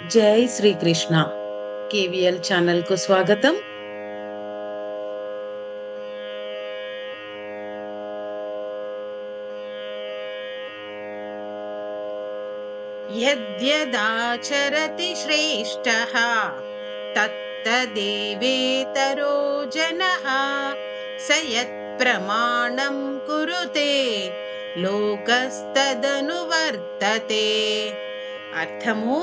జై Srikrishna KVL channel కు స్వాగతం यद्यदाचरति श्रेष्ठः तत्तदेवेतरो जनः स यत्प्रमाणं कुरुते లోకస్తదనువర్తతే అర్థము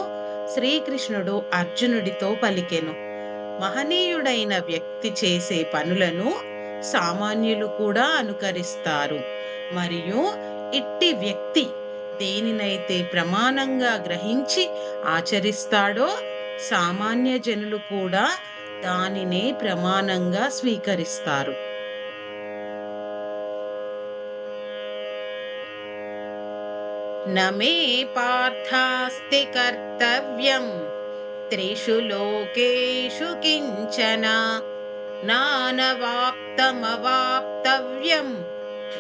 శ్రీకృష్ణుడు అర్జునుడితో పలికెను. మహనీయుడైన వ్యక్తి చేసే పనులను సామాన్యులు కూడా అనుకరిస్తారు. మరియు ఇట్టి వ్యక్తి దేనినైతే ప్రమాణంగా గ్రహించి ఆచరిస్తాడో సామాన్య జనులు కూడా దానినే ప్రమాణంగా స్వీకరిస్తారు. न मे पार्थास्ति कर्तव्यम् त्रिषु लोकेषु किञ्चन నానవాప్తమవాప్తవ్యం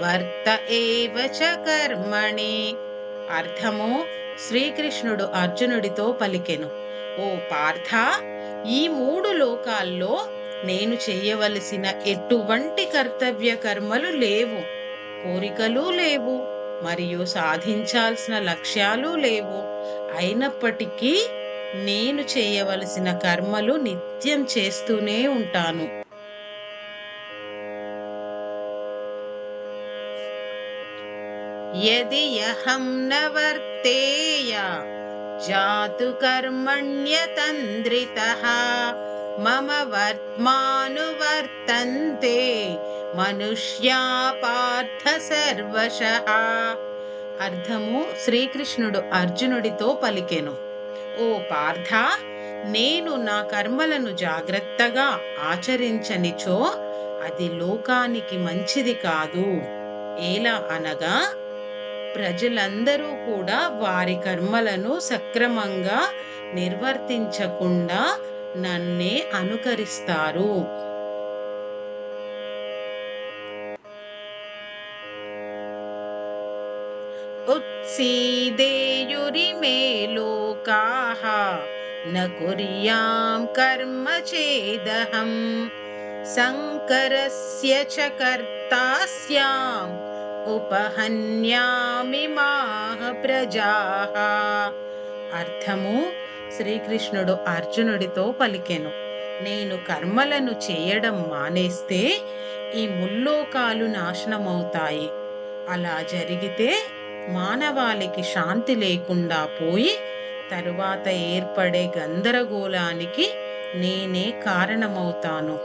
వర్త ఏవ చ కర్మణి అర్థము శ్రీకృష్ణుడు అర్జునుడితో పలికెను ఓ పార్థ ఈ మూడు లోకాల్లో నేను చేయవలసిన ఎటువంటి కర్తవ్య కర్మలు లేవు కోరికలు లేవు మరియు సాధించాల్సిన లక్ష్యాలు లేవు. అయినప్పటికీ నేను చేయవలసిన కర్మలు నిత్యం చేస్తూనే ఉంటాను. యది అహం న వర్తేయ జాతు కర్మణ్యతంద్రిత మమ వర్త్మానువర్తంతే మనుష్యా పార్థ సర్వశ అర్థము శ్రీకృష్ణుడు అర్జునుడితో పలికెను. ఓ పార్థ నేను నా కర్మలను జాగ్రత్తగా ఆచరించనిచో అది లోకానికి మంచిది కాదు. ఎలా అనగా ప్రజలందరూ కూడా వారి కర్మలను సక్రమంగా నిర్వర్తించకుండా నన్నే అనుకరిస్తారు. उत्सीदेयुरिमे लोकाः न कुर्यां कर्म चेदहम् शङ्करस्य च कर्ता स्याम् ఉపహన్యామి మాహ ప్రజాహ అర్థము శ్రీకృష్ణుడు అర్జునుడితో పలికెను నేను కర్మలను చేయడం మానేస్తే ఈ ముల్లోకాలు నాశనమవుతాయి అలా జరిగితే మానవాళికి శాంతి లేకుండా పోయి తరువాత ఏర్పడే గందరగోళానికి నేనే కారణమవుతాను.